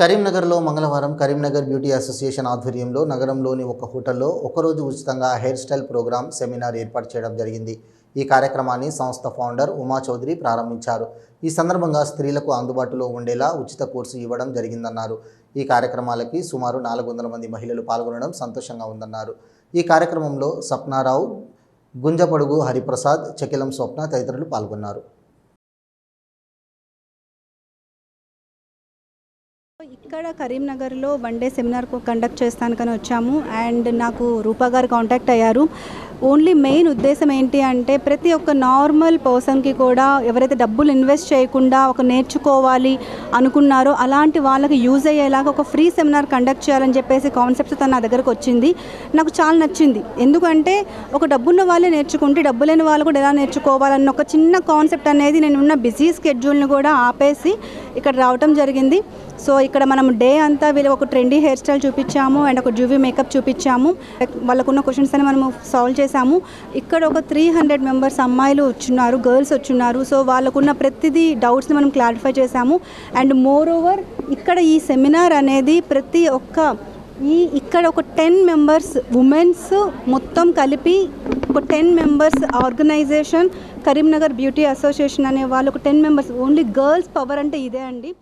కరీంనగర్లో మంగళవారం Karimnagar beauty association ఆధ్వర్యంలో నగరంలోని ఒక హోటల్లో ఒకరోజు ఉచితంగా హెయిర్ స్టైల్ ప్రోగ్రాం సెమినార్ ఏర్పాటు చేయడం జరిగింది. ఈ కార్యక్రమాన్ని సంస్థ ఫౌండర్ ఉమా చౌదరి ప్రారంభించారు. ఈ సందర్భంగా స్త్రీలకు అందుబాటులో ఉండేలా ఉచిత కోర్సు ఇవ్వడం జరిగిందన్నారు. ఈ కార్యక్రమాలకి సుమారు నాలుగు వందల మంది మహిళలు పాల్గొనడం సంతోషంగా ఉందన్నారు. ఈ కార్యక్రమంలో సప్నారావు గుంజపడుగు హరిప్రసాద్ చకిలం స్వప్న తదితరులు పాల్గొన్నారు. ఇక్కడ కరీంనగర్లో వన్ డే సెమినార్ కండక్ట్ చేస్తానికని వచ్చాము. అండ్ నాకు రూపా గారు కాంటాక్ట్ అయ్యారు. ఓన్లీ మెయిన్ ఉద్దేశం ఏంటి అంటే ప్రతి ఒక్క నార్మల్ పర్సన్కి కూడా ఎవరైతే డబ్బులు ఇన్వెస్ట్ చేయకుండా ఒక నేర్చుకోవాలి అనుకున్నారో అలాంటి వాళ్ళకి యూజ్ అయ్యేలాగా ఒక ఫ్రీ సెమినార్ కండక్ట్ చేయాలని చెప్పేసి కాన్సెప్ట్ తన నా దగ్గరకు వచ్చింది. నాకు చాలా నచ్చింది. ఎందుకంటే ఒక డబ్బున్న వాళ్ళే నేర్చుకుంటే డబ్బు లేని వాళ్ళు కూడా ఎలా నేర్చుకోవాలన్న ఒక చిన్న కాన్సెప్ట్ అనేది నేను ఉన్న బిజీ స్కెడ్యూల్ని కూడా ఆపేసి ఇక్కడ రావటం జరిగింది. సో ఇక్కడ మనం డే అంతా వీళ్ళు ఒక ట్రెండీ హెయిర్ స్టైల్ చూపించాము అండ్ ఒక జూవీ మేకప్ చూపించాము. వాళ్ళకున్న క్వశ్చన్స్ అని మనము సాల్వ్ చేసాము ఇక్కడ ఒక త్రీ హండ్రెడ్ మెంబర్స్ అమ్మాయిలు వచ్చున్నారు గర్ల్స్ వచ్చున్నారు. సో వాళ్ళకున్న ప్రతిదీ డౌట్స్ని మనం క్లారిఫై చేసాము అండ్ మోర్ ఓవర్ ఇక్కడ ఈ సెమినార్ అనేది ప్రతి ఒక్క ఈ ఇక్కడ ఒక టెన్ మెంబర్స్ ఉమెన్స్ మొత్తం కలిపి ఒక ten members organization Karimnagar beauty association అనే వాళ్ళు ఒక ten members only girls power అంటే ఇదే అండి.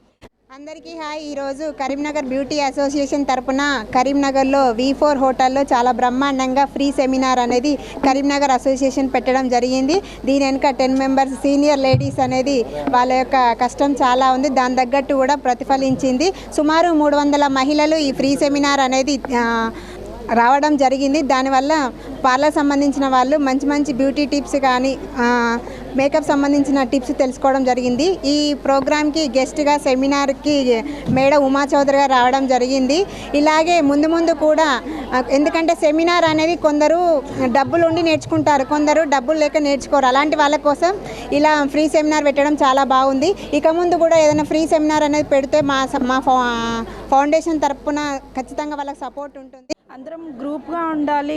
అందరికీ హాయ్. ఈరోజు కరీంనగర్ బ్యూటీ అసోసియేషన్ తరపున కరీంనగర్లో వి ఫోర్ హోటల్లో చాలా బ్రహ్మాండంగా ఫ్రీ సెమినార్ అనేది కరీంనగర్ అసోసియేషన్ పెట్టడం జరిగింది. దీని వెనుక టెన్ మెంబర్స్ సీనియర్ లేడీస్ అనేది వాళ్ళ యొక్క కష్టం చాలా ఉంది. దాని తగ్గట్టు కూడా ప్రతిఫలించింది. సుమారు మూడు వందల మహిళలు ఈ ఫ్రీ సెమినార్ అనేది రావడం జరిగింది. దానివల్ల పార్లర్ సంబంధించిన వాళ్ళు మంచి మంచి బ్యూటీ టిప్స్ కానీ మేకప్ సంబంధించిన టిప్స్ తెలుసుకోవడం జరిగింది. ఈ ప్రోగ్రామ్కి గెస్ట్గా సెమినార్కి మేడ ఉమా చౌదరిగా రావడం జరిగింది. ఇలాగే ముందు ముందు కూడా ఎందుకంటే సెమినార్ అనేది కొందరు డబ్బులు ఉండి నేర్చుకుంటారు. కొందరు డబ్బులు లేక నేర్చుకోరు. అలాంటి వాళ్ళ కోసం ఇలా ఫ్రీ సెమినార్ పెట్టడం చాలా బాగుంది. ఇక ముందు కూడా ఏదైనా ఫ్రీ సెమినార్ అనేది పెడితే మా స- మా ఫౌ- ఫౌండేషన్ తరపున ఖచ్చితంగా వాళ్ళకి సపోర్ట్ ఉంటుంది. అందరం గ్రూప్గా ఉండాలి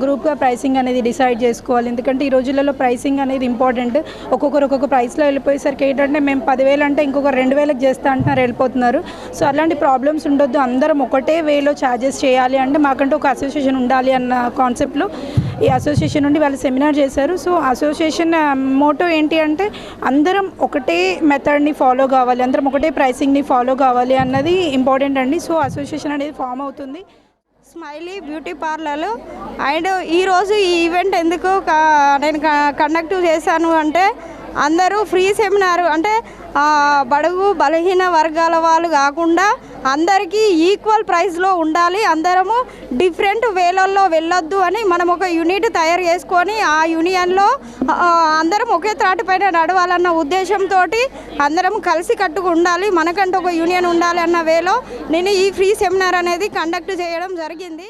గ్రూప్గా ప్రైసింగ్ అనేది డిసైడ్ చేసుకోవాలి. ఎందుకంటే ఈ రోజులలో ప్రైసింగ్ అనేది ఇంపార్టెంట్ ఒక్కొక్కరు ఒక్కొక్క ప్రైస్లో వెళ్ళిపోయేసరికి ఏంటంటే మేము పదివేలు అంటే ఇంకొక రెండు వేలకు చేస్తా అంటున్నారు వెళ్ళిపోతున్నారు. సో అలాంటి ప్రాబ్లమ్స్ ఉండొద్దు. అందరం ఒకటే వేలో ఛార్జెస్ చేయాలి అంటే మాకంటూ ఒక అసోసియేషన్ ఉండాలి అన్న కాన్సెప్ట్లో ఈ అసోసియేషన్ నుండి వాళ్ళు సెమినార్ చేశారు. సో అసోసియేషన్ మోటో ఏంటి అంటే అందరం ఒకటే మెథడ్ని ఫాలో కావాలి అందరం ఒకటే ప్రైసింగ్ని ఫాలో కావాలి అన్నది ఇంపార్టెంట్ అండి. సో అసోసియేషన్ అనేది ఫామ్ అవుతుంది. స్మైలీ బ్యూటీ పార్లర్ అండ్ ఈరోజు ఈ ఈవెంట్ ఎందుకు నేను కండక్ట్ చేశాను అంటే అందరూ ఫ్రీ సెమినార్ అంటే బడుగు బలహీన వర్గాల వాళ్ళు కాకుండా అందరికీ ఈక్వల్ ప్రైస్లో ఉండాలి. అందరము డిఫరెంట్ వేలల్లో వెళ్ళొద్దు అని మనం ఒక యూనిట్ తయారు చేసుకొని ఆ యూనియన్లో అందరం ఒకే త్రాటిపైన నడవాలన్న ఉద్దేశంతో అందరం కలిసి కట్టుకు ఉండాలి. మనకంటూ ఒక యూనియన్ ఉండాలి అన్న వేలో నేను ఈ ఫ్రీ సెమినార్ అనేది కండక్ట్ చేయడం జరిగింది.